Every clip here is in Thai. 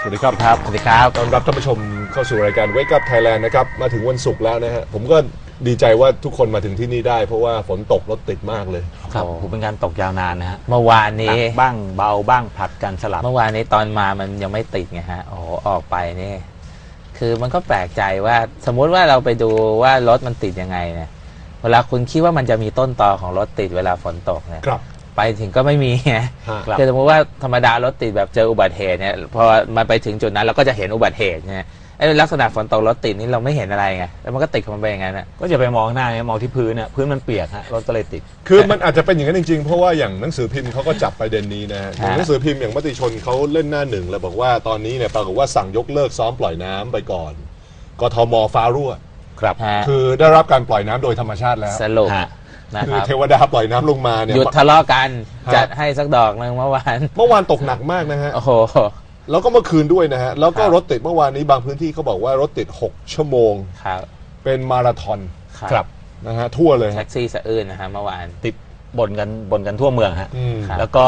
สวัสดีครับครับ สวัสดีครับต้อนรับท่านผู้ชมเข้าสู่รายการ Wake Up Thailand นะครับ มาถึงวันศุกร์แล้วนะฮะ ผมก็ดีใจว่าทุกคนมาถึงที่นี่ได้ เพราะว่าฝนตกรถติดมากเลย ครับผมเป็นการตกยาวนานนะฮะเมื่อวานหนันี้กบ้างเบาบ้างผลัดกันสลับ เมื่อวานนี้ตอนมามันยังไม่ติดไงฮะโอ้โหออกไปนี่ คือมันก็แปลกใจว่าสมมุติว่าเราไปดูว่ารถมันติดยังไงเนี่ยเวลาคุณคิดว่ามันจะมีต้นตอของรถติดเวลาฝนตกเนี่ย ครับ ไปถึงก็ไม่มีไงฮะครับ คือสมมติว่าธรรมดารถติดแบบเจออุบัติเหตุเนี่ยพอมันไปถึงจุดนั้นเราก็จะเห็นอุบัติเหตุไงไอ้ลักษณะฝนตกรถติดนี่เราไม่เห็นอะไรไงแล้วมันก็ติดของมันไปอย่างนั้นนะก็อย่าไปมองหน้าเนี่ยมองที่พื้นเนี่ยพื้นมันเปียกฮะรถก็เลยติด คือมันอาจจะเป็นอย่างนั้นจริงๆ เพราะว่าอย่างหนังสือพิมพ์เขาก็จับประเด็นนี้นะฮะอย่างฮะหนังสือพิมพ์อย่างมติชนเขาเล่นหน้าหนึ่งแล้วบอกว่าตอนนี้เนี่ยปรากฏว่าสั่งยกเลิกซ้อมปล่อยน้ำไปก่อน กทมฟ้ารั่ว ครับ ฮะ คือได้รับการปล่อยน้ำโดยธรรมชาติแล้ว สรุปฮะ นะคืคอรับเทวดาปล่อยน้ำลงมาเนี่ย หยุดทะเลาะกันฮะ จัดให้สักดอกหนึ่งเมื่อวานเมื่อวานตกหนักมากนะฮะ โอ้โห แล้วก็เมื่อคืนด้วยนะฮะ แล้วก็ครับ รถติดเมื่อวานนี้บางพื้นที่เขาบอกว่ารถติด 6 ชั่วโมง ครับเป็นมาราธอนครับนะฮะทั่วเลยแท็ฮะกซี่สะอื้นนะฮะเมื่อวาน ติดบ่นกันบ่นกันทั่วเมืองฮะ อืม ครับ แล้วก็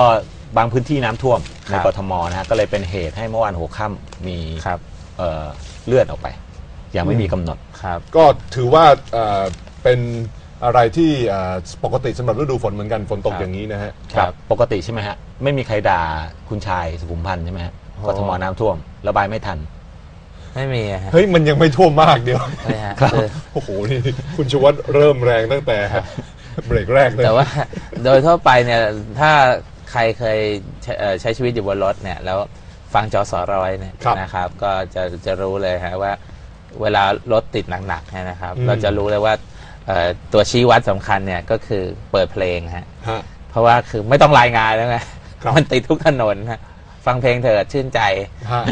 บางพื้นที่น้ำท่วมในครับกทมนะฮะก็เลยเป็นเหตุให้เมื่อวานหัวค่ำมีครับ เอ่อเลื่อนออกไป ยังไม่มีกำหนด ครับ ก็ถือว่าเอ่อเป็น อะไรที่เอ่อปกติสำหรับฤดูฝนเหมือนกันฝนตกครับ อย่างนี้นะฮะ ครับปกติใช่ไหมฮะ ไม่มีใครด่าคุณชายสุขุมพันธ์ใช่ไหมฮะโอ้กทมน้ำท่วม ระบายไม่ทัน ไม่มีอะฮะเฮ้ย มันยังไม่ท่วมมากเดียวใช่ฮะครับคือโอ้โห นี่ คุณชวัตเริ่มแรงตั้งแต่เบรกแรกเลย แต่ว่า โดยทั่วไปเนี่ยถ้าใครเคยใช้เอ่อใช้ชีวิตอยู่บนรถเนี่ยแล้วฟังจอสอร้อยเนี่ยครับนะครับ ก็จะจะรู้เลยฮะว่า เวลารถติดหนักๆเนี่ยนะครับ อืม เราจะรู้เลยว่าเอ่อ ตัวชี้วัดสำคัญเนี่ยก็คือเปิดเพลงฮะฮะเพราะว่าคือไม่ต้องรายงานแล้วไงครับมันติดทุกถนนฮะฟังเพลงเถิดชื่นใจฮะ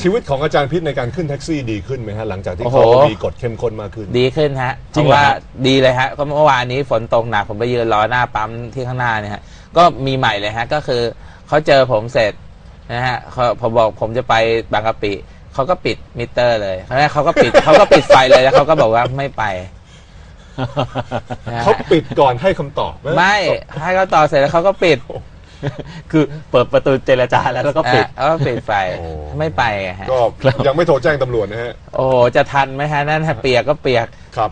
ชีวิตของอาจารย์พิษในการขึ้นแท็กซี่ดีขึ้นไหมฮะ หลังจากที่โอ้โหเขามีกฎเข้มข้นมากขึ้น ดีขึ้นฮะจริงเพาะว่าเหรอฮะดีเลยฮะก็เมื่อวานนี้ฝนตกหนักผมไปยืนรอหน้าปั๊มที่ข้างหน้าเนี่ยฮะก็มีใหม่เลยฮะ ก็คือเขาเจอผมเสร็จนะฮะเขาผมบอกผมจะไปบางกะปิเขาก็ปิดมิเตอร์เลยเขาเขาก็ปิดเขาก็ปิดไฟเลยแล้วเขาก็บอกว่าไม่ไปนะฮะ เขาปิดก่อนให้คำตอบไม่ให้เขาต่อเสร็จแล้วเขาก็ปิดคือเปิดประตูเจรจาแล้วแล้วก็ปิดอะแล้วก็ปิดไฟไม่ไปไงฮะก็ยังไม่โทรแจ้งตำรวจนะฮะ โอ้โหจะทันไหมฮะ นั่นฮะเปียกก็เปียกครับ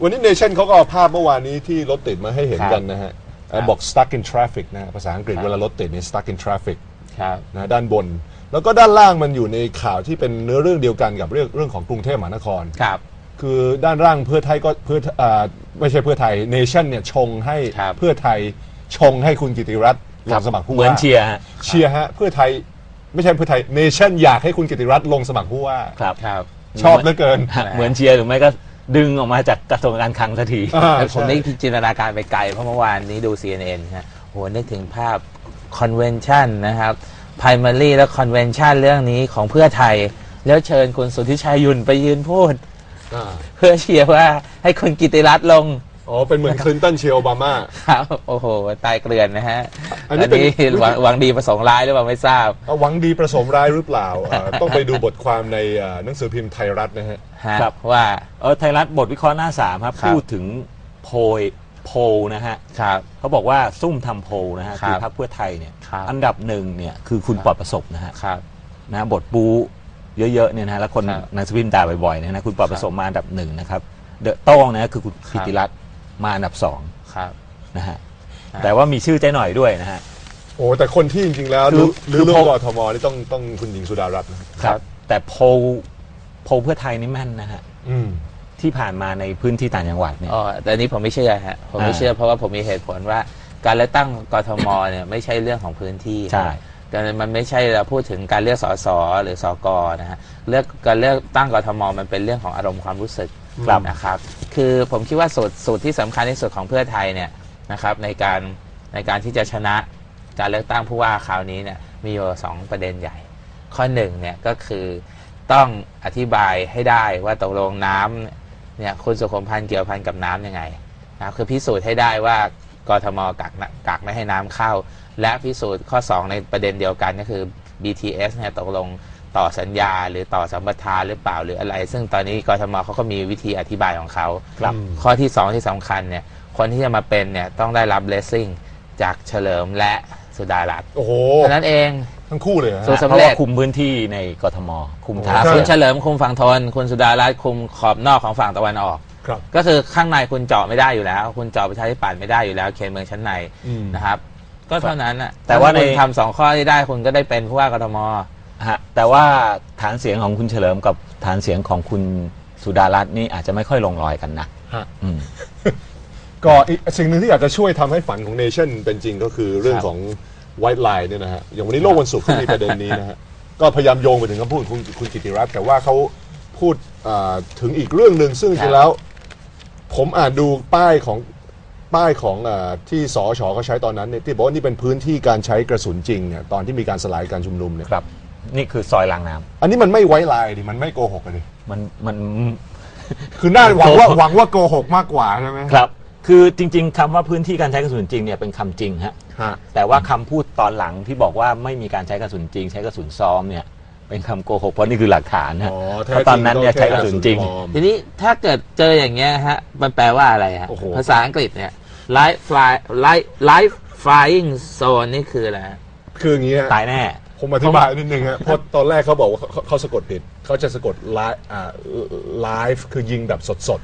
วันนี้เนชั่นเขาก็เอาภาพเมื่อวานนี้ที่รถติดมาให้เห็นครับกันนะฮะเอ่อบอก stuck in traffic นะฮะภาษาอังกฤษครับเวลารถติดนี่ stuck in traffic ครับนะด้านบน แล้วก็ด้านล่างมันอยู่ในข่าวที่เป็นเนื้อเรื่องเดียวกันกับเรื่องเรื่องของกรุงเทพมหานคร ครับคือด้านล่างเพื่อไทยก็เพื่ออ่าไม่ใช่เพื่อไทยเนชั่นเนี่ยชงให้ครับ เพื่อไทยชงให้คุณกิติรัตน์ลงสมัครผู้เหมือนว่าเชียร์ฮะเชียร์ฮะเพื่อไทยไม่ใช่เพื่อไทยเนชั่นอยากให้คุณกิติรัตน์ลงสมัครผู้ว่า ครับ ครับ ชอบเหลือเกิน ฮะเหมือนเชียร์หรือไม่ก็ดึงออกมาจากกระทรวงการคลังสักที อ่า แต่ผมใช่ได้จินตนาการไปไกล เพราะเมื่อวานนี้ดู CNN ฮะโหนึกถึงภาพคอนเวนชันนะครับ primary และคอนเวนชันเรื่องนี้ของเพื่อไทย แล้วเชิญคุณสุทธิชัยยุนไปยืนพูด อ่าเพื่อเชียร์ว่าให้คุณกิติรัตน์ลงอ๋อ เป็นเหมือนคลินตันเชียร์โอบามา ครับ โอ้โห ตายเกลื่อนนะฮะอัอันนนี้เป็นนี้หวังหวังดีประสงค์ร้ายหรือเปล่าไม่ทราบ เอาหวังดีประสมร้ายหรือเปล่าอ่าต้องไปดูบทความในอ่าหนังสือพิมพ์ไทยรัฐนะฮะ ฮะครับ ว่า เออไทยรัฐบทวิเคราะห์หน้าสามครับ ครับ พูดถึงโพยโพลนะฮะครับ เขาบอกว่าซุ่มทำโพลนะฮะครับคือพรรคเพื่อไทยเนี่ยครับ อันดับหนึ่งเนี่ยคือคุณปลอดประสบนะฮะครับ นะฮะบทบู เยอะๆเนี่ยนะฮะแล้วคนครับหนังสือพิมพ์ด่าบ่อยๆเนี่ยนะคุณปลอดประสบมาอันดับหนึ่งนะครับเดอะโต้งนะฮะคือคุณครับ กิติรัตน์มาอันดับสองครับ นะฮะครับ แต่ว่ามีชื่อเจ๊หน่อยด้วยนะฮะ โอ้แต่คนที่จริง ๆ แล้วคือรู้หรือคือเรื่อพงอกทมนี่ต้องต้องคุณหญิงสุดารัตน์นะครับแต่โพลโพลเพื่อไทยนี่แม่นนะฮะอืม ที่ผ่านมาในพื้นที่ต่างจังหวัดเนี่ย อ๋อแต่อันนี้ผมไม่เชื่อฮะผมไม่อ่าเชื่อเพราะว่าผมมีเหตุผลว่า การเลือกตั้งกทมเนี่ยไม่ใช่เรื่องของพื้นที่ใช่ แต่มันไม่ใช่เราพูดถึงการเลือกสสหรือสกนะฮะเลือกการเลือกตั้งกทมมันเป็นเรื่องของอารมณ์ความรู้สึกครับนะครับ คือผมคิดว่าสูตรสูตรที่สำคัญที่สุดของเพื่อไทยเนี่ยนะครับในการในการที่จะชนะการเลือกตั้งผู้ว่าคราวนี้เนี่ยมีอยู่สองประเด็นใหญ่ ข้อหนึ่งเนี่ยก็คือต้องอธิบายให้ได้ว่าตกลงน้ำเนี่ยคุณสุขมพันธ์เกี่ยวพันกับน้ำยังไงนะครับคือพิสูจน์ให้ได้ว่า กทมกักนะกักไม่ให้น้ำเข้า และพิสูจน์ข้อ 2 ในประเด็นเดียวกันก็คือ BTS เนี่ยตกลงต่อสัญญาหรือต่อสัมปทานหรือเปล่าหรืออะไร ซึ่งตอนนี้กทมเขาก็มีวิธีอธิบายของเขาครับข้อที่ 2 ที่สำคัญเนี่ยคนที่จะมาเป็นเนี่ยต้องได้รับ blessing จากเฉลิมและสุดารัตน์โอ้โหเท่านั้นเองทั้งคู่เลยฮะสู้สำเพราะเร็จว่าคุมพื้นที่ในกทมคุมโอ้ทางครับใช่คุณเฉลิมคุมฝั่งทนคุณสุดารัตน์คุมขอบนอกของฝั่งตะวันออก ครับ ก็คือข้างในคุณเจาะไม่ได้อยู่แล้ว คุณเจาะประชาธิปัตย์ไม่ได้อยู่แล้วเขตเมืองชั้นในอืม นะครับ ก็เท่านั้นอะแต่ว่าในถ้คุณทำสองข้อที่ได้คุณก็ได้เป็นผู้ว่ากทม ฮะแต่ว่าฐานเสียงของคุณเฉลิมกับฐานเสียงของคุณสุดารัตน์นี่อาจจะไม่ค่อยลงรอยกันนะฮะ อืม ก็อีกสิ่งหนึ่งที่อยากจะช่วยทำให้ฝันของเนชั่นเป็นจริงก็คือเรื่องครับของ white line เนี่ยนะฮะอย่างวันนี้โลกวันศุกร์เขามีประเด็นนี้นะฮะ ก็พยายามโยงไปถึงคำพูดของคุณคุณกิติรัตน์แต่ว่าเขาพูดอ่าถึงอีกเรื่องหนึ่งซึ่งจริงๆแล้ว ผมอ่านดูป้ายของป้ายของอาที่สอชอเขาใช้ตอนนั้นเนี่ยที่บอกว่านี่เป็นพื้นที่การใช้กระสุนจริงเนี่ยตอนที่มีการสลายการชุมนุมเนี่ยครับ นี่คือซอยรางน้ำอันนี้มันไม่ไว้ลายดิมันไม่โกหกเลยมันมันคือน่าหวังว่าหวังว่าโกหกมากกว่าใช่ไหมครับ คือจริง ๆคำว่าพื้นที่การใช้กระสุนจริงเนี่ยเป็นคำจริงฮะฮะแต่ว่าคำพูดตอนหลังที่บอกว่าไม่มีการใช้กระสุนจริง ใช้กระสุนซ้อมเนี่ย เป็นคำโกหกเพราะนี่คือหลักฐานฮะอ๋อเพราะตอนนั้นเนี่ยใช้กระสุนจริง ปลอม ทีนี้ถ้าเกิดเจออย่างเงี้ยฮะ มันแปลว่าอะไรฮะ โอ้โห ภาษาอังกฤษเนี่ย live fly live live flying zone นี่คืออะไรฮะ คืออย่างนี้ฮะตายแน่ ผมอธิบายนิดนึงฮะเพราะตอนแรกเขาบอกว่าเขาเขาสะกดผิดเขาจะสะกดไลฟ์อ่าไลฟ์คือยิงแบบสด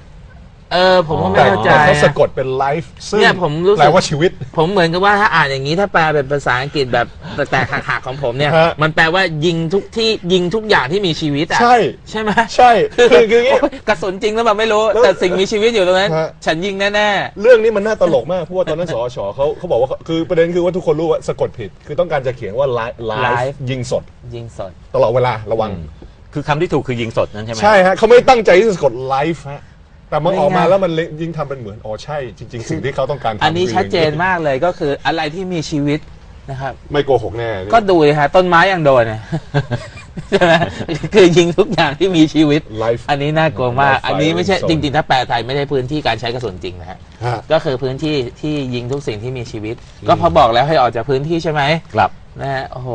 เออผมก็ๆไม่แต่เข้าใจ แต่เขาสะอะกดเป็นไลฟ์ซึ่งเนี่ยผมรู้สึก แปลว่าชีวิต ผมเหมือนกับว่าถ้าอ่านอย่างนี้ถ้าแปลเป็นภาษาอังกฤษแบบแตกๆหักๆของผมเนี่ย ฮะมันแปลว่ายิงทุกที่ยิงทุกอย่างที่มีชีวิตอะใช่ ใช่ไหมใช่คือคืออย่างงี้ โยกระสุนจริงแล้วแบบไม่รู้ แล้วแต่สิ่งมีชีวิตอยู่ตรงนั้น ฮะ ฉันยิงแน่ เรื่องนี้มันน่าตลกมากเพราะว่าตอนนั้นสอชเขาเขาบอกว่าคือประเด็นคือว่าทุกคนรู้ว่าสะกดผิด คือต้องการจะเขียนว่าไลฟ์ไลฟ์ยิงสด ๆ ยิงสด ตลอดเวลาระวัง คือคำที่ถูกคือยิงสดนั่นใช่ไหม ใช่ฮะเขาไม่ได้ตั้งใจที่จะสะกดไลฟ์ฮะ แต่มันไม่ออกมาไงแล้วมันเลยยิ่งทำเป็นเหมือนอ๋อใช่จริง ๆ สิ่งที่เขาต้องการทำอันนี้คืชัดเจนมากเลยก็คืออะไรที่มีชีวิตนะครับ ไม่โกหกแน่ก็ดูเลยฮะต้นไม้ยังโดนเนี่ยใช่ไหมคือยิงทุกอย่างที่มีชีวิตไลฟ์อันนี้น่ากลัวมาก Live อันนี้ไม่ใช่ firing จ zone ริง ๆ ถ้าแปลไทยไม่ได้พื้นที่การใช้กระสุนจริงนะฮะฮะ ก็คือพื้นที่ที่ยิงทุกสิ่งที่มีชีวิต ก็พอบอกแล้วให้ออกจากพื้นที่ใช่ไหมครับ นะฮะโอ้โห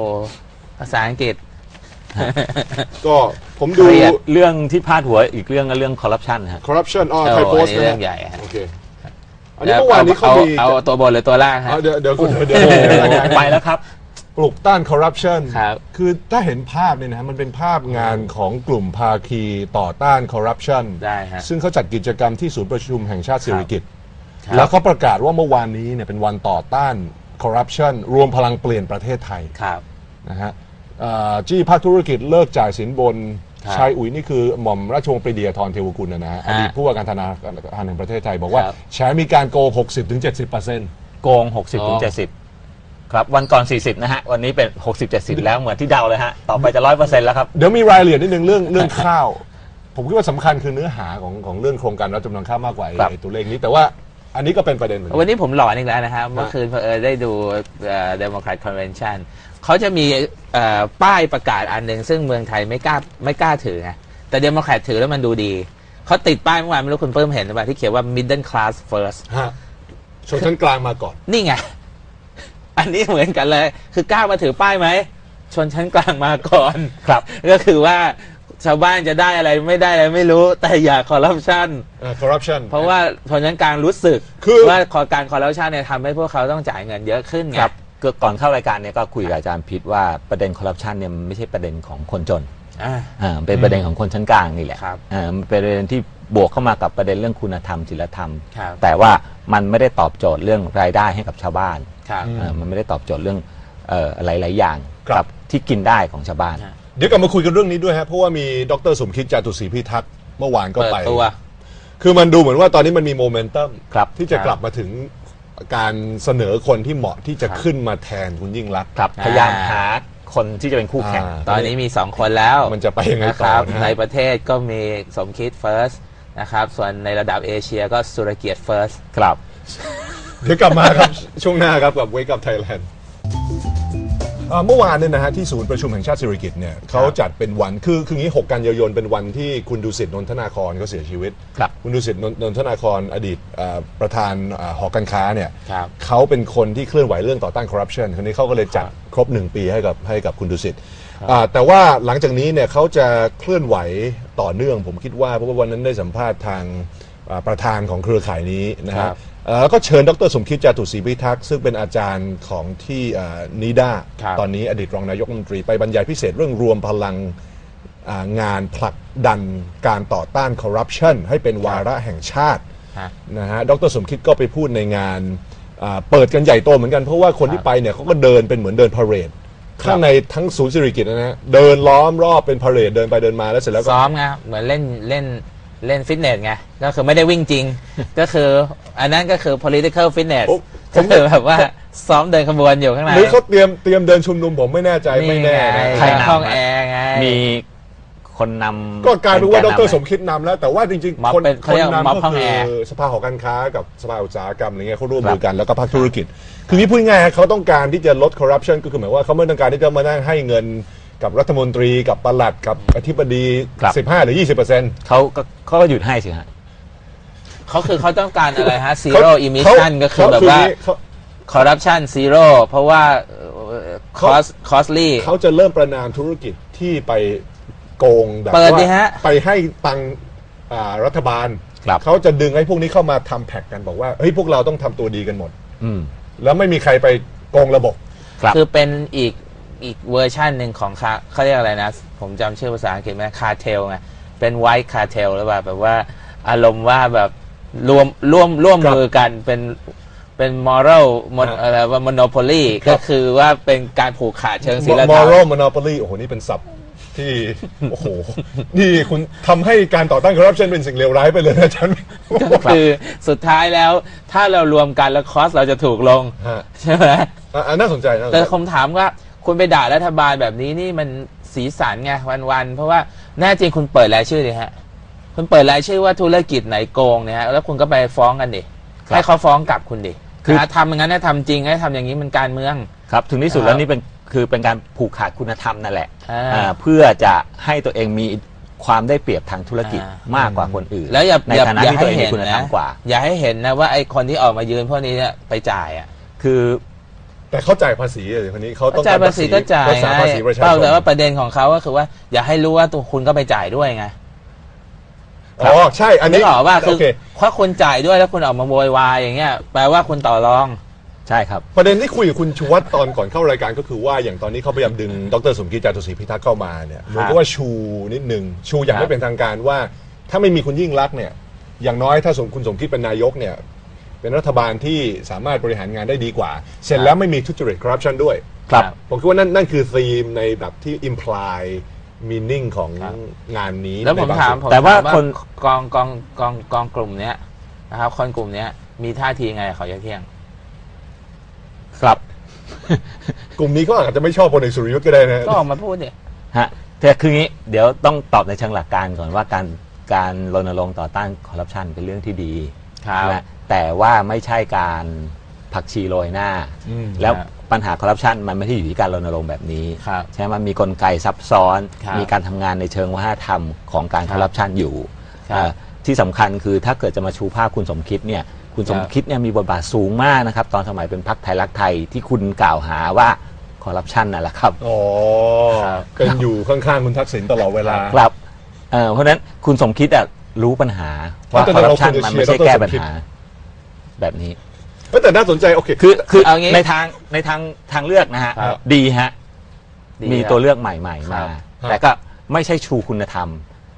ภาษาอังกฤษ ก็ผมดู เครียดเรื่องที่พาดหัวอีกเรื่องก็เรื่องคอร์รัปชันฮะ corruption อ๋อโอ้ไทยโพสอันต์นี้นะเรื่ฮะองใหญ่ฮะโอเคอันนี้เมื่อวานนี้เขาเอามีเอาตัวบนหรือตัวล่างฮะ เอาเดี๋ยวเดี๋ยวคุณเดี๋ยวโอ้เดี๋ยวโหเดี๋ยวไปแล้วครับ ปลุกต้าน corruption ครับ คือถ้าเห็นภาพเนี่ยนะฮะมันเป็นภาพงานของกลุ่มภาคีต่อต้าน corruption ได้ฮะ ซึ่งเขาจัดกิจกรรมที่ศูนย์ประชุมแห่งชาติสิริกิติ์ครับ แล้วเขาประกาศว่าเมื่อวานนี้เนี่ยเป็นวันต่อต้าน corruption รวมพลังเปลี่ยนประเทศไทย ครับ นะฮะเอ่อจี้ภาคธุรกิจเลิกจ่ายสินบนครับชายอุ๋ยนี่คือหม่อมราชวงศ์ปรีดียทรเทวกุลนะนะฮะอดีตผู้ว่าการธนาคารแห่งประเทศไทยบอกว่าครับแฉมีการโกง60-70%โกง 60ถึง70 ครับ วันก่อน 40 นะฮะ วันนี้เป็น 60 70 แล้วเหมือนที่เดาเลยฮะ ต่อไปจะ 100%แล้วครับ เดี๋ยวมีรายละเอียดนิดนึงเรื่องเรื่องข้าว ผมคิดว่าสำคัญคือเนื้อหาของของเรื่องโครงการรับจำนำข้าวมากกว่าไอ้ครับ ไอ้ตัวเลขนี้ แต่ว่าอันนี้ก็เป็นประเด็นเหมือนกัวันน นี้ผมหลอนอีกแล้วนะครับ เมื่อคืนเพอเออได้ดูเดโมแครตคอนเวนชั่น เขาจะมีเอ่อป้ายประกาศอันหนึ่งซึ่งเมืองไทยไม่กล้าไม่กล้าถือไงแต่เดโมแครตถือแล้วมันดูดี เขาติดป้ายเมื่อวานไม่รู้คุณเพิ่มเห็นหรือเปล่าที่เขียนว่า middle class first ฮะชนชั้นกลางมาก่อน นี่ไง อันนี้เหมือนกันเลย คือกล้ามาถือป้ายไหม ชนชั้นกลางมาก่อน ครับ ก็คือว่าชาวบ้านจะได้อะไรไม่ได้อะไรไม่รู้ แต่อย่าคอร์รัปชันอ่า corruption เพราะว่าชนชั้นกลางรู้สึกคือว่าการคอร์รัปชันเนี่ยทำให้พวกเขาต้องจ่ายเงินเยอะขึ้นไงครับ ก็ก่อนเข้ารายการเนี่ยก็คุยกับอาจารย์พิษว่าประเด็นคอร์รัปชันเนี่ยมันไม่ใช่ประเด็นของคนจนอ่า อ่าเป็นประเด็นของคนชั้นกลางนี่แหละครับอ่ามันเป็นประเด็นที่บวกเข้ามากับประเด็นเรื่องคุณธรรมจริยธรรม ครับแต่ว่ามันไม่ได้ตอบโจทย์เรื่องรายได้ให้กับชาวบ้านครับอืมอ่ามันไม่ได้ตอบโจทย์เรื่องเอ่อหลายๆอย่างครับ กับที่กินได้ของชาวบ้านครับเดี๋ยวกลับมาคุยกันเรื่องนี้ด้วยฮะเพราะว่ามีดรสมคิดจาตุศรีพิทักษ์เมื่อวานก็เปิดไป ตัว คือมันดูเหมือนว่าตอนนี้มันมีโมเมนตัมครับ ที่จะครับกลับมาถึง การเสนอคนที่เหมาะที่จะครับขึ้นมาแทนคุณยิ่งรักษณ์ ครับอ่าพยายามหาคนที่จะเป็นคู่แข่ง อ่า ตอนนี้มีสองคนแล้วมันจะไปยังไงนะต่คอรับนะในฮะประเทศก็มีสมคิดเฟิร์สนะครับส่วนในระดับเอเชียก็สุรเกียรติเฟิร์สครับ เดี๋ยวกลับมาครับ ช่วงหน้าครับกับ Wake Up Thailand อ่าเมื่อวานเนี่ยนะฮะที่ศูนย์ประชุมแห่งชาติสิริกิติ์เนี่ยเขาจัดเป็นวันคือคืองี้ 6 กันยายนเป็นวันที่คุณดุสิตนนทนาครเขาเสียชีวิตครับคุณดุสิตนนนนทนาครอดีตอ่าประธานอ่าหอการค้าเนี่ยครับ เขาเป็นคนที่เคลื่อนไหวเรื่องต่อต้านคอร์รัปชันคนนี้เขาก็เลยจัดครบ 1 ปีให้กับให้กับคุณดุสิตอ่าแต่ว่าหลังจากนี้เนี่ยเขาจะเคลื่อนไหวต่อเนื่องผมคิดว่าเพราะว่าวันนั้นได้สัมภาษณ์ทางอ่าประธานของเครือข่ายนี้นะครัฮะ บ เอ่อแล้วก็เชิญดรสมคิดจาตุศรีพิทักษ์ซึ่งเป็นอาจารย์ของที่นิด้าครับ ตอนนี้อดีตรองนายกรัฐมนตรีไปบรรยายพิเศษเรื่องรวมพลังอ่างานผลักดันการต่อต้านคอร์รัปชันให้เป็นวาระแห่งชาติ ฮะ นะฮะดรสมคิดก็ไปพูดในงานอ่าเปิดกันใหญ่โตเหมือนกัน เพราะว่าคนที่ไปเนี่ยเขาก็เดินเป็นเหมือนเดินพาเหรดข้างในทั้งศูนย์สิริกิตนะฮะเดินล้อมรอบเป็นพาเหรดเดินไปเดินมาแล้วเสร็จแล้วก็ ซ้อมไงเหมือนเล่นเล่น เล่นฟิตเนสไงก็คือไม่ได้วิ่งจริง ก็คือ อันนั้นก็คือ political fitness โอ้ผก็มคือแบบว่าซ้อมเดินขบวนอยู่ข้างในหรือเขาเตรียมเตรียมเดินชุมนุมผมไม่แน่ใจไม่แน่ไงนะใครนำห้องแอร์ไงมีคนนำก็กลายเป็นว่าดแกนนำรไหสมคิดนำแล้ว แต่ว่าจริงม็อบๆคนเป็นเขาคนเรียกว่าม็อบนำห้ก็องคืแออร์สภาหอการค้ากับสภาอุตสาหกรรมอะไรเงี้ยเขาร่วมมือกันแล้วก็ภาคธุรกิจ คือนี่พูดง่ายๆเขาต้องการที่จะลดคอร์รัปชันก็คือหมายว่าเขาไม่ต้องการที่จะมานั่งให้เงิน กับรัฐมนตรีกับปลัดกับอธิบดี ครับ 15 หรือ 20เปอร์เซ็นต์ เขาก็เขาก็หยุดให้สิฮะ เขาคือเขาต้องการอะไรฮะ zero emission ก็คือแบบว่า corruption zero เพราะว่าเอ่อ cost costly เขาจะเริ่มประนามธุรกิจที่ไปโกงแบบเปิดดิว่าฮะ ไปให้ตังค์อ่ารัฐบาล ครับ เขาจะดึงให้พวกนี้เข้ามาทำแพ็กกันบอกว่าเฮ้ยพวกเราต้องทำตัวดีกันหมด อืม แล้วไม่มีใครไปโกงระบบ ครับ คือเป็นอีก อีกเวอร์ชันหนึ่งของคาเขาเรียกอะไรนะ ผมจำชื่อภาษาอังกฤษไม่ได้คาเทลไงเป็นไวท์คาเทลหรือเปล่าแบบว่าอารมณ์ว่าแบบรวมร่วมร่วมครับมือกันเป็นเป็นมอรัลมฮะอะไรว่ามโนโพลีครับ ก็คือว่าเป็นการผูกขาดเชิงศีลธรรม moral monopoly โอ้โห นี่เป็นศัพท์ที่ โอ้โห นี่คุณทำให้การต่อต้านคอร์รัปชันเป็นสิ่งเลวร้ายไปเลยนะอาจารย์ ก็คือสุดท้ายแล้วถ้าเรารวมกันแล้วคอสเราจะถูกลง ฮะ ใช่ไหมอะอะน่าสนใจน่าสนแต่ใจ ผมถามว่า คุณไปด่ารัฐบาลแบบนี้นี่มันสีสันไงวันๆเพราะว่าแน่จริงคุณเปิดรายชื่อดิฮะ คุณเปิดรายชื่อว่าธุรกิจไหนโกงเนี่ยฮะแล้วคุณก็ไปฟ้องกันดิครับให้เขาฟ้องกลับคุณดิคือนะทำอย่างนั้นนะทำจริงให้ทำอย่างนี้มันการเมืองครับ ถึงที่สุดครับแล้วนี่เป็นคือเป็นการผูกขาดคุณธรรมนั่นแหละอ่าอ่าเพื่อจะให้ตัวเองมีความได้เปรียบทางธุรกิจอ่ามมากกว่าคนอื่น แล้วอย่าในอย่าฐานะอย่าที่ตัวให้เองเห็มีนคุณธรรนะมกว่า อย่าให้เห็นนะว่าไอ้คนที่ออกมายืนพวกนี้เนี่ยไปจ่ายอะคือ แต่เขาจ่ายภาษีเลยคนนี้เขาต้องจ่ายกรภาษีก็จ่ายรักษาไงภาษีประชาเปล่าชนแต่ว่าประเด็นของเขาก็คือว่า อย่าให้รู้ว่าตัวคุณก็ไปจ่ายด้วยไงอ๋อใช่ อันนึนี้กออกว่าคืโออเคถ้าคุณจ่ายด้วยแล้วคุณออกมาโวยวายอย่างเงี้ยแปลว่าคุณต่อรองใช่ครับ ประเด็นที่คุยกับคุณชูวัตรตอนก่อนเข้ารายการก็คือว่าอย่างตอนนี้เขาพยายามดึงดรสมคิดจาตุศรีพิทักษ์เข้ามาเนี่ยเหมือนกับว่าชูนิดนึงชูอย่างครับไม่เป็นทางการว่า ถ้าไม่มีคุณยิ่งรักษณ์เนี่ย อย่างน้อยถ้าสมคุณสมคิดเป็นนายกเนี่ย เป็นรัฐบาลที่สามารถบริหารงานได้ดีกว่า เสร็จแล้วไม่มีทุจริตคอร์รัปชันด้วย ครับ ผมคิดว่านั่นนั่นคือธีมในแบบที่ imply meaning ของครับ งานนี้แล้วผมในบงถามส่น ผมแต่ว่าถมคน กองกองกองกองกลุ่มเนี้ยนะครับ คนกลุ่มเนี้ยมีท่าทีไงกับเขาเที่ยง ครับ กลุ่มนี้ก็อาจจะไม่ชอบพลเอกสุริยุทธ์ก็ได้นะ ก็ออกมาพูดดิฮะแต่คืองี้เดี๋ยวต้องตอบในเชิงหลักการก่อนว่าการการรณรงค์ต่อต้านคอร์รัปชันเป็นเรื่องที่ดี ครับนะแต่ว่าไม่ใช่การผักชีโรยหน้า อืมแล้วครับปัญหาคอร์รัปชันมันไม่ได้อยู่ที่การรณรงค์แบบนี้ครับใช่ไหมมันมีกลไกซับซ้อน ครับมีการทำงานในเชิงวัฒนธรรมของการคครับอร์รัปชันอยู่ครับอ่าที่สำคัญคือถ้าเกิดจะมาชูภาพคุณสมคิดเนี่ยคุณสมคิดเนี่ยมีบทบาทสูงมากนะครับ ตอนสมัยเป็นพรรคไทยรักไทยที่คุณกล่าวหาว่าคอร์รัปชันนั่นแหละครับ อ๋อครับ เป็นอยู่ข้างๆคุณทักษิณตลอดเวลา ครับเอ่อเพราะฉะนั้นคุณสมคิดอะ รู้ปัญหาว่าเพราะคอฉะนั้นร์รัปชันเราควรจะมันไม่ใช่เชียร์ดรแก้สมปัญคิดหา แบบนี้เอ้ยแต่น่าสนใจโอเคคือคือเอางี้ในทางในทางทางเลือกนะฮะครับดีฮะดีมีครับตัวเลือกใหม่ๆมาครับแต่ก็ไม่ใช่ชูคุณธรรม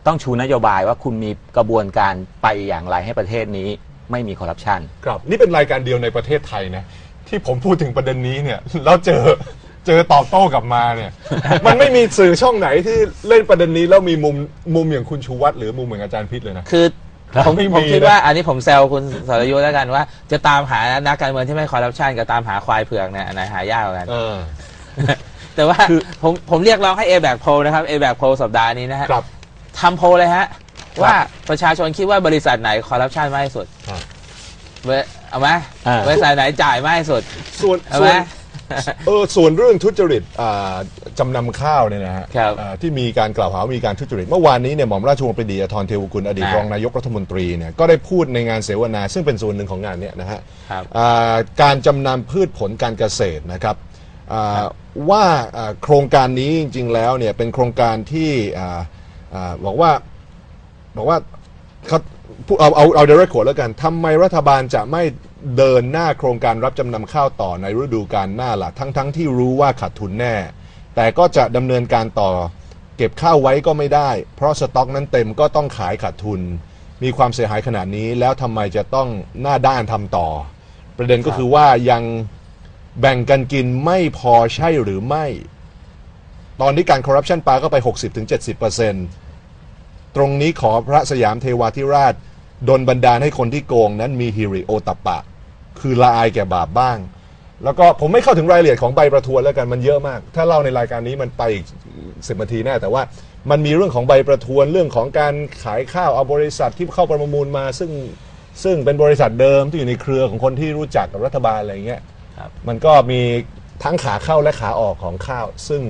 ต้องชูนโยบายว่าคุณมีกระบวนการไปอย่างไรให้ประเทศนี้ไม่มีคอร์รัปชันครับนี่เป็นรายการเดียวในประเทศไทยนะที่ผมพูดถึงประเด็นนี้เนี่ยแล้วเจอ เจอตอบโต้กลับมาเนี่ย มันไม่มีสื่อช่องไหนที่เล่นประเด็นนี้แล้วมีมุมมุมอย่างคุณชูวัตรหรือมุมอย่างอาจารย์พิษเลยนะ คือครับผมไม่มีผมคิดนะ ว่าอันนี้ผมแซวคุณสรยุทธ์แล้วกันว่า จะตามหานักการเมืองที่ไม่คอร์รัปชันกับตามหาควายเผือกเนี่ยอันไหนหายากกว่ากัน เออ แต่ว่าคือผมผมเรียกร้องให้ a อแบกโพนะครับ a อแบกโพสัปดาห์นี้นะฮะครับ ทำโพลเลยฮะว่าประชาชนคิดว่าบริษัทไหนคอร์รัปชันมากที่สุดครับเบอร์เอาไหมอ่า บริษัทไหนจ่ายมากที่สุด ส่วนเอาส่ไหวมน เออส่วนเรื่องทุจริตอ่าจำนำข้าวเนี่ยนะฮะครับอ่าที่มีการกล่าวหาว่ามีการทุจริต เมื่อวานนี้เนี่ยหม่อมราชวงศ์ปรีดีอทรเทวกุลอดีตอ่ารองนายกรัฐมนตรีเนี่ยก็ได้พูดในงานเสวนา ซึ่งเป็นส่วนหนึ่งของงานเนี่ยนะฮะครับ อ่าการจำนำพืชผลการเกษตรนะครับอ่าว่าอ่าโครงการนี้จริงๆแล้วเนี่ยเป็นโครงการที่อ่าอ่าบอกว่า บอกว่าเขาพูดเอาเอาเอาเดเรกโคแล้วกันทำไมรัฐบาลจะไม่ เดินหน้าโครงการรับจำนำข้าวต่อในฤดูกาลหน้าล่ะทั้งๆทที่รู้ว่าขาดทุนแน่ แต่ก็จะดำเนินการต่อ เก็บข้าวไว้ก็ไม่ได้ เพราะสต็อกนั้นเต็มก็ต้องขายขาดทุน มีความเสียหายขนาดนี้แล้วทำไมจะต้องหน้าด้านทำต่อ ประเด็นก็คือว่ายังแบ่งกันกินไม่พอใช่หรือไม่ ตอนนี้การคอร์รัปชันปาก็ไป 60-70%ตรงนี้ขอพระสยามเทวาธิราช ดนบันดาลให้คนที่โกงนั้นมีฮิริโอตัปปะ คือละอายแก่บาปบ้าง แล้วก็ผมไม่เข้าถึงรายละเอียดของใบประทวนแล้วกันมันเยอะมาก ถ้าเล่าในรายการนี้มันไปอีกสิบนาทีแน่แต่ว่ามันมีเรื่องของใบประทวนเรื่องของการขายข้าวเอาบริษัทที่เข้าประมูลมา ซึ่งซึ่งเป็นบริษัทเดิมที่อยู่ในเครือของคนที่รู้จักกับรัฐบาลอะไรอย่างเงี้ยครับมันก็มีทั้งขาเข้าและขาออกของข้าว ซึ่ง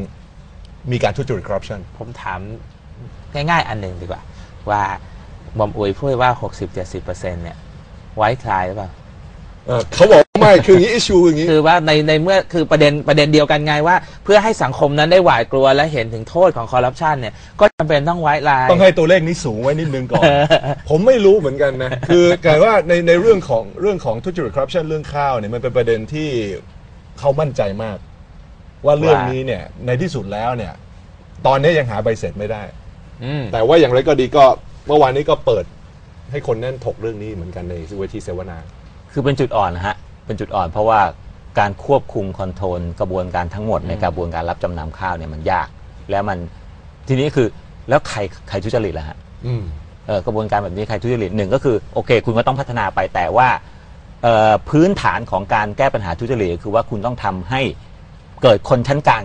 มีการทุจริตคอร์รัปชันผมถามง่ายๆอันหนึ่งดีกว่าว่า บอมอุยพูดว่า60-70%เนี่ย ไว้คลายหรือเปล่าเขาบอกว่าไม่คืออย่างนี้อิชูอย่างนี้คือว่าในในเมื่อคือประเด็นประเด็นเดียวกันไงว่า เพื่อให้สังคมนั้นได้หวาดกลัวและเห็นถึงโทษของคอร์รัปชันเนี่ย ก็จำเป็นต้องไว้ลาย ต้องให้ตัวเลขนี้สูงไว้นิดนึงก่อน ผมไม่รู้เหมือนกันนะ คือแต่ว่าในในเรื่องของเรื่องของทุจริตคอร์รัปชันเรื่องข้าวเนี่ยมันเป็นประเด็นที่เขามั่นใจมาก ว่าเรื่องนี้เนี่ยในที่สุดแล้วเนี่ย ตอนนี้ยังหาใบเสร็จไม่ได้อืมแต่ว่าอย่างไรก็ดีก็ เมื่อวานนี้ก็เปิดให้คนแน่นถกเรื่องนี้เหมือนกันในเวทีเสวนา คือเป็นจุดอ่อนนะฮะ เป็นจุดอ่อนเพราะว่าการควบคุมคอนโทรลกระบวนการทั้งหมดในกระบวนการรับจำนำข้าวเนี่ยมันยาก แล้วมันทีนี้คือแล้วใครใครทุจริตล่ะฮะอืม เอ่อกระบวนการแบบนี้ใครทุจริตหนึ่งก็คือโอเค คุณก็ต้องพัฒนาไปแต่ว่าเอ่อพื้นฐานของการแก้ปัญหาทุจริตก็คือว่าคุณต้องทำให้เกิดคนชั้นกลาง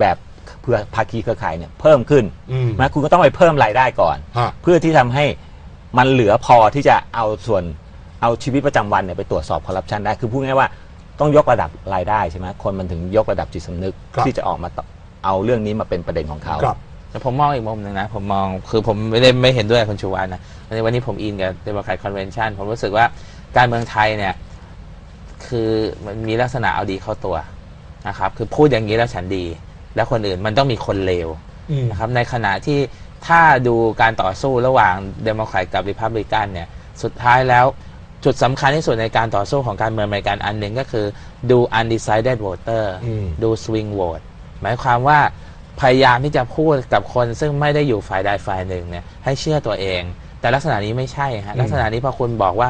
แบบ เพื่อภาคีเครือข่ายเนี่ยเพิ่มขึ้นอืม นะคุณก็ต้องไปเพิ่มรายได้ก่อน ฮะ เพื่อที่ทำให้มันเหลือพอที่จะเอาส่วนเอาชีวิตประจำวันเนี่ยไปตรวจสอบคอร์รัปชันได้ คือพูดง่ายๆว่าต้องยกระดับรายได้ใช่ไหมคนมันถึงยกระดับจิตสำนึก ครับ ที่จะออกมาตเอาเรื่องนี้มาเป็นประเด็นของเขา ครับ แต่ผมมองอีกมุมหนึ่งนะ ผมมองคือผมไม่ได้ไม่เห็นด้วยกับคุณชูวานนะในวันนี้ผมอินกับเดโมแครตคอนเวนชันผมรู้สึกว่าการเมืองไทยเนี่ย คือมันมีลักษณะเอาดีเข้าตัวนะครับ คือพูดอย่างนี้แล้วฉันดี แล้วคนอื่นมันต้องมีคนเลวอืมนะครับในขณะที่ถ้าดูการต่อสู้ระหว่างเดโมแครตกับริพับลิกันเนี่ยสุดท้ายแล้วจุดสำคัญที่สุดในการต่อสู้ของการเมืองอเมริกันอันหนึ่งก็คือดู undecided voter อืมดู swing vote หมายความว่าพยายามที่จะพูดกับคนซึ่งไม่ได้อยู่ฝ่ายใดฝ่ายหนึ่งเนี่ยให้เชื่อตัวเอง แต่ลักษณะนี้ไม่ใช่ฮะอืมลักษณะนี้พอคุณบอกว่า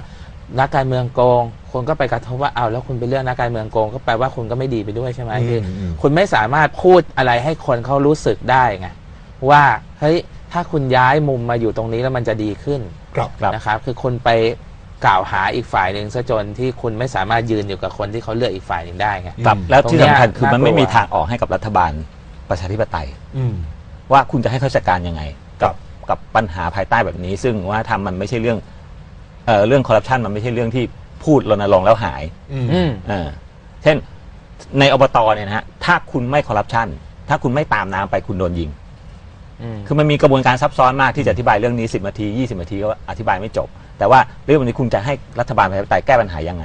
นักการเมืองโกงคุณก็ไปกระทบว่าเอาวแล้วคุณไปเลือกนักการเมืองโกงก็แปลว่าคุณก็ไม่ดีไปด้วยใช่ไหมคืออมคุณไม่สามารถพูดอะไรให้คนเขารู้สึกได้ไงว่าเฮ้ยถ้าคุณย้ายมุมมาอยู่ตรงนี้แล้วมันจะดีขึ้นครับครับนะครับคือคุณไปกล่าวหาอีกฝ่ายหนึ่งซะจนที่คุณไม่สามารถยืนอยู่กับคนที่เขาเลือกอีกฝ่ายหนึ่งได้ไงครับอืมแล้วที่สำคัญตรงเนี้ยคือมันไม่น่ากลัวมีทางออกให้กับรัฐบาลประชาธิปไตยอืมว่าคุณจะให้เขาจัดการยังไงครักับกับปัญหาภายใต้แบบนี้ ซึ่งว่าทำมันไม่ใช่เรื่อง เอ่อเรื่องคอร์รัปชันมันไม่ใช่เรื่องที่พูดรณรงค์แล้วหายอืมอืม เออเช่นในอบตเนี่ยนะฮะถ้าคุณไม่คอร์รัปชันถ้าคุณไม่ตามน้ำไปคุณโดนยิง อืม คือมันมีกระบวนการซับซ้อนมากที่จะอธิบายเรื่องนี้ 10นาที 20นาทีก็อธิบายไม่จบ แต่ว่าเรื่องวันนี้คุณจะให้รัฐบาลประชาธิปไตยแก้ปัญหายังไง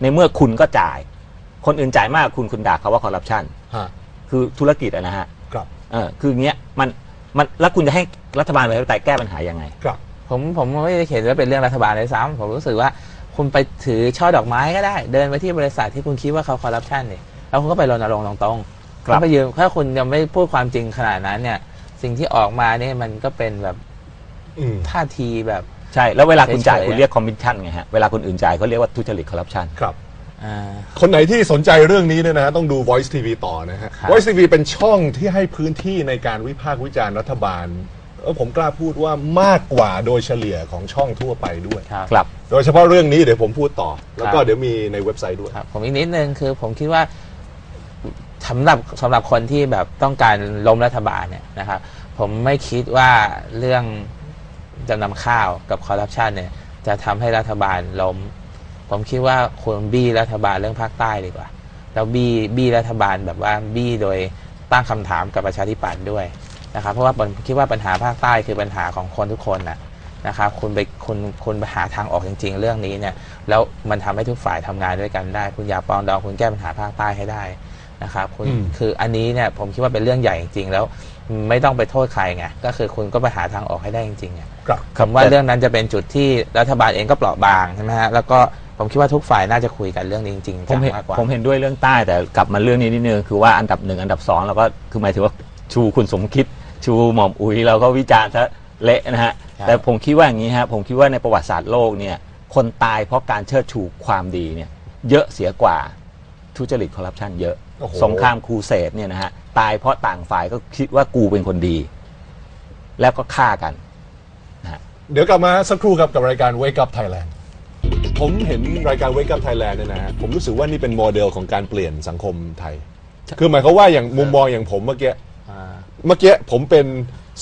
ในเมื่อคุณก็จ่าย คนอื่นจ่ายมากคุณคุณด่าเขาว่าคอร์รัปชันฮะคือธุรกิจอะนะฮะครับเออคืออย่างเงี้ยมันมันแล้วคุณจะให้รัฐบาลประชาธิปไตยแก้ปัญหายังไง ครับ ผมผมไม่ได้เห็นว่าเป็นเรื่องรัฐบาลเลยซ้ำผมรู้สึกว่าคุณไปถือช่อดอกไม้ก็ได้ เดินไปที่บริษัทที่คุณคิดว่าเขาคอร์รัปชันเนี่ยแล้วคุณก็ไปรณรงค์ตรงๆครับถ้าไปยืนถ้าคุณยังไม่พูดความจริงขนาดนั้นเนี่ย สิ่งที่ออกมาเนี่ยมันก็เป็นแบบอืมท่าทีแบบใช่ แล้วเวลาคุณจ่ายเฉยๆคุณเรียกคอมมิชชั่นไงฮะ เวลาคนอื่นจ่ายเขาเรียกว่าทุจริตคอร์รัปชันครับอ่าคนไหนที่สนใจเรื่องนี้เนี่ยนะฮะต้องดู Voice TV ต่อนะฮะครับ Voice TV เป็นช่องที่ให้พื้นที่ในการวิพากษ์วิจารณ์รัฐบาลเออ ผมกล้าพูดว่ามากกว่าโดยเฉลี่ยของช่องทั่วไปด้วย ครับ ครับ โดยเฉพาะเรื่องนี้เดี๋ยวผมพูดต่อ แล้วก็ครับเดี๋ยวมีในเว็บไซต์ด้วย ครับ ผมอีกนิดนึงคือผมคิดว่าสำหรับสำหรับคนที่แบบต้องการล้มรัฐบาลเนี่ยนะครับ ผมไม่คิดว่าเรื่องจำนำข้าวกับคอร์รัปชันเนี่ย จะทำให้รัฐบาลล้ม ผมคิดว่าควรบี้รัฐบาลเรื่องภาคใต้ดีกว่า แล้วบี้บี้รัฐบาลแบบว่าบี้โดยตั้งคำถามกับประชาธิปัตย์ด้วย นะครับเพราะว่าผมคิดว่าปัญหาภาคใต้คือปัญหาของคนทุกคนนะนะครับคุณไปคุณคุณไปหาทางออกจริง ๆ เรื่องนี้เนี่ยแล้วมันทำให้ทุกฝ่ายทำงานด้วยกันได้ คุณอย่าปรองดองคุณแก้ปัญหาภาคใต้ให้ได้นะครับคุณอืมคืออันนี้เนี่ยผมคิดว่าเป็นเรื่องใหญ่จริง ๆ แล้วไม่ต้องไปโทษใครไงก็คือคุณก็ไปหาทางออกให้ได้จริงๆไงครับคำว่าเรื่องนั้นจะเป็นจุดที่รัฐบาลเองก็เปราะบางใช่ไหมฮะแล้วก็ผมคิดว่าทุกฝ่ายน่าจะคุยกันเรื่องนี้จริงๆผมเห็นมากกว่าผมเห็นด้วยเรื่องใต้แต่กลับมาเรื่องนี้นิดนึงคือว่าอันดับหนึ่งอันดับสองเราก็คือหมายถึงว่าชูคุณสมคิด ชูหม่อมอุ๋ยเราก็วิจารณ์ซะเละนะฮะครับ แต่ผมคิดว่าอย่างนี้ฮะผมคิดว่าในประวัติศาสตร์โลกเนี่ยคนตายเพราะการเชิดชูความดีเนี่ยเยอะเสียกว่าทุจริตคอร์รัปชันเยอะ โอ้โห สงครามครูเสดเนี่ยนะฮะตายเพราะต่างฝ่ายก็คิดว่ากูเป็นคนดี แล้วก็ฆ่ากัน เดี๋ยวกลับมาสักครู่ครับกับรายการ Wake Up Thailand ผมเห็นรายการ Wake Up Thailand เนี่ยนะฮะผมรู้สึกว่านี่เป็นโมเดลของการเปลี่ยนสังคมไทย คือหมายความว่าอย่างมุมมองอย่างผมเมื่อกี้อ่า เมื่อกี้ผมเป็น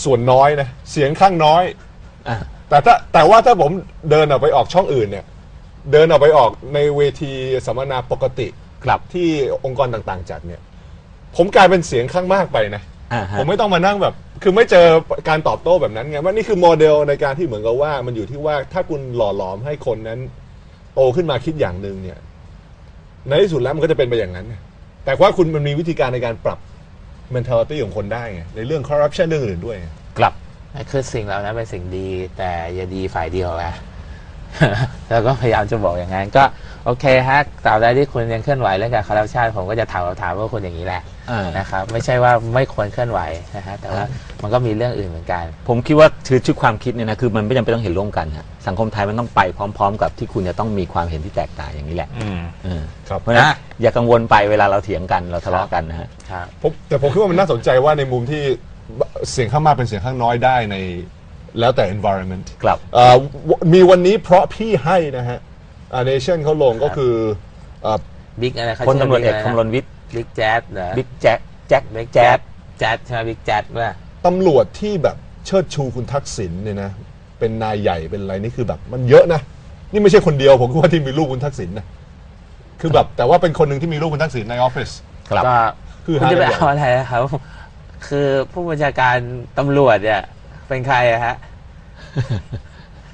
ส่วนน้อยนะเสียงข้างน้อย อะ แต่ถ้าแต่ว่าถ้าผมเดินออกไปออกช่องอื่นเนี่ย เดินออกไปออกในเวทีสัมมนาปกติครับ ที่องค์กรต่างๆ จัดเนี่ย ผมกลายเป็นเสียงข้างมากไปนะ อ่าฮะ ผมไม่ต้องมานั่งแบบ คือไม่เจอการตอบโต้แบบนั้นไงว่านี่คือโมเดลในการที่เหมือนกับว่า มันอยู่ที่ว่าถ้าคุณหล่อหลอมให้คนนั้น โตขึ้นมาคิดอย่างหนึ่งเนี่ย ในที่สุดแล้วมันก็จะเป็นไปอย่างนั้นไงแต่ว่าคุณมันมีวิธีการในการปรับ mentality ของคนได้ไงในเรื่อง corruption เรื่องอื่นด้วย กลับ คือสิ่งเหล่านั้นเป็นสิ่งดีแต่อย่าดีฝ่ายเดียวนะ แล้วก็พยายามจะบอกอย่างนั้นก็โอเคฮะตราบใดที่คุณยังเคลื่อนไหวเรื่องการคอร์รัปชันผมก็จะถามคำถามว่าคุณอย่างนี้แหละอ่านนะครับไม่ใช่ว่าไม่ควรเคลื่อนไหวนะฮะแต่ว่ามันก็มีเรื่องอื่นเหมือนกัน ผมคิดว่าคือชุดความคิดเนี่ยนะคือมันไม่จำเป็นต้องเห็นร่วมกันฮะสังคมไทยมันต้องไปพร้อม ๆ กับที่คุณจะต้องมีความเห็นที่แตกต่างอย่างนี้แหละอืมเออครับเพราะฉะนั้นอะอย่ากังวลไปเวลาเราเถียงกันเราทะเลาะกันนะฮะครับผมแต่ผมคิดว่ามันน่าสนใจว่าในมุมที่เสียงข้างมากเป็นเสียงข้างน้อยได้ใน แล้วแต่ environment กลับเอ่อวมีวันนี้เพราะพี่ให้นะฮะเนชั่นเขาลงก็คือเอ่อบิ๊กอะไรเขาพลตำรวจเอกชื่คำรณวิทย์บิ๊กแจ๊ดเหรอบิ๊กแจ็คแจ็คบิ๊กแจ๊แจ๊ดดแจ๊ดใช่ไหมบิ๊กแจ๊ดว่าตำรวจที่แบบเชิดชูคุณทักษิณเนี่ยนะ เป็นนายใหญ่เป็นอะไรนี่คือแบบมันเยอะนะ นี่ไม่ใช่คนเดียวผมคิดว่าที่มีลูกคุณทักษิณนะคือแบบแต่ว่าเป็นคนหนึ่งที่มีลูกคุณทักษิณในออฟฟิศกลับก็คือคุณจะไปหากันใหญ่เอาอะไรนะครับคือผู้บัญชาการตำรวจเนี่ย เป็นใครอะฮะ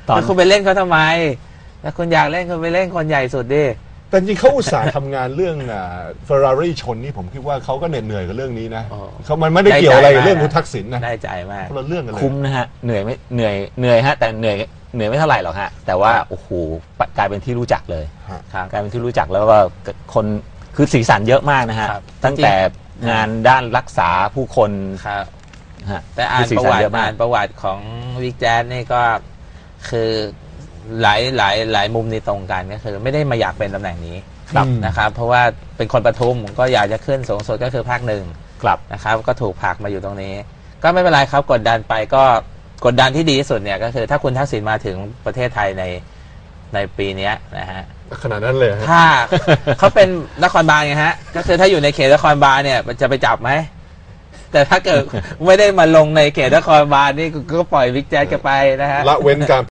ตอนแล้วคุณไปเล่นเขาทำไมถ้าคุณอยากเล่นคุณไปเล่นคนใหญ่สุดดิ แต่จริงๆเขาอุตส่าห์ทำงานเรื่องเฟอร์รารี่ชนนี่ผมคิดว่าเขาก็เหน็ดเหนื่อยกับเรื่องนี้นะอ๋อ เขามันไม่ได้เกี่ยวอะไรกับเรื่องคุณทักษิณนะได้ใจมาก คนละเรื่องกันเลยคุ้มนะฮะเหนื่อยไม่เหนื่อยเหนื่อยฮะแต่เหนื่อยเหนื่อยไม่เท่าไหร่หรอกฮะแต่ว่าโอ้โหกลายเป็นที่รู้จักเลยครับ กลายเป็นที่รู้จักแล้วก็คนคือสีสันเยอะมากนะฮะครับตั้งแต่งานด้านรักษาผู้คนครับ ฮะแต่อ่านคือสีประสันวัติเยอะมากอ่านประวัติของวิกแจ๊ดนี่ก็คือหลายหลายหลายมุมในตรงกันก็คือ ไม่ได้มาอยากเป็นตำแหน่งนี้ครับนะครับ เพราะว่าเป็นคนปทุมก็อยากจะขึ้นสูงสุดก็คือภาคหนึ่งกลับนะครับ ก็ถูกผลักมาอยู่ตรงนี้ ก็ไม่เป็นไรครับกดดันไปก็กดดันที่ดีที่สุดเนี่ยก็คือ ถ้าคุณทักษิณมาถึงประเทศไทยในในปีเนี้ยนะฮะขนาดนั้นเลยฮะถ้าเขาเป็นนครบาลไงฮะ ก็คือถ้าอยู่ในเขตนครบาลเนี่ยมันจะไปจับไหม แต่ถ้าเกิดไม่ได้มาลงในเขตนครบาลนี่ก็ปล่อยวิกแจ๊ดกันไปนะฮะ ละเว้นการ